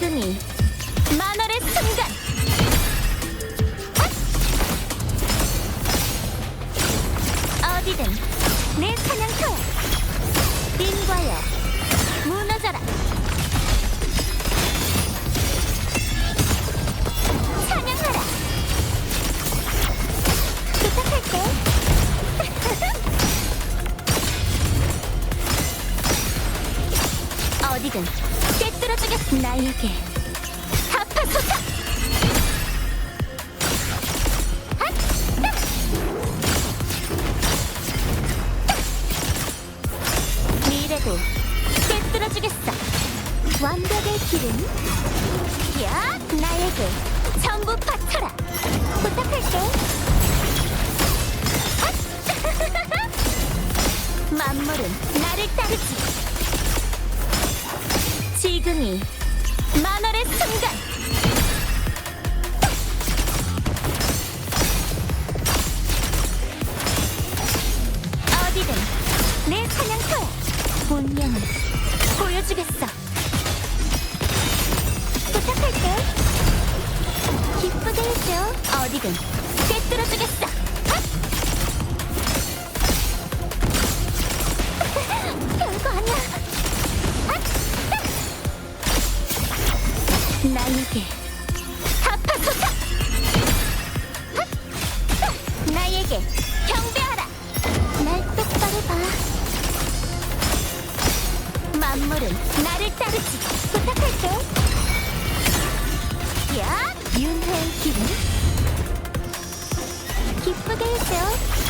지금이 만월의 순간! 어디든 내 사냥터야 인과여 무너져라 어디든 꿰뚫어주겠 나에게. 하파소타 미래도 꿰뚫어주겠어. 완벽의 길은? 야 나에게 전부 바쳐라. 부탁할게. 만물은 나를 따르지 지금이 만월의 순간 어디든 내 사냥터야 운명을 보여주겠어. 부탁할게. 기쁘게 해줘. 어디든 꿰뚫어주겠어 나에게. 하파소타 핫! 나에게 경배하라! 날 똑바로 봐. 만물은 나를 따르지 부탁할게. 야 윤회의 길은? 기쁘게 해줘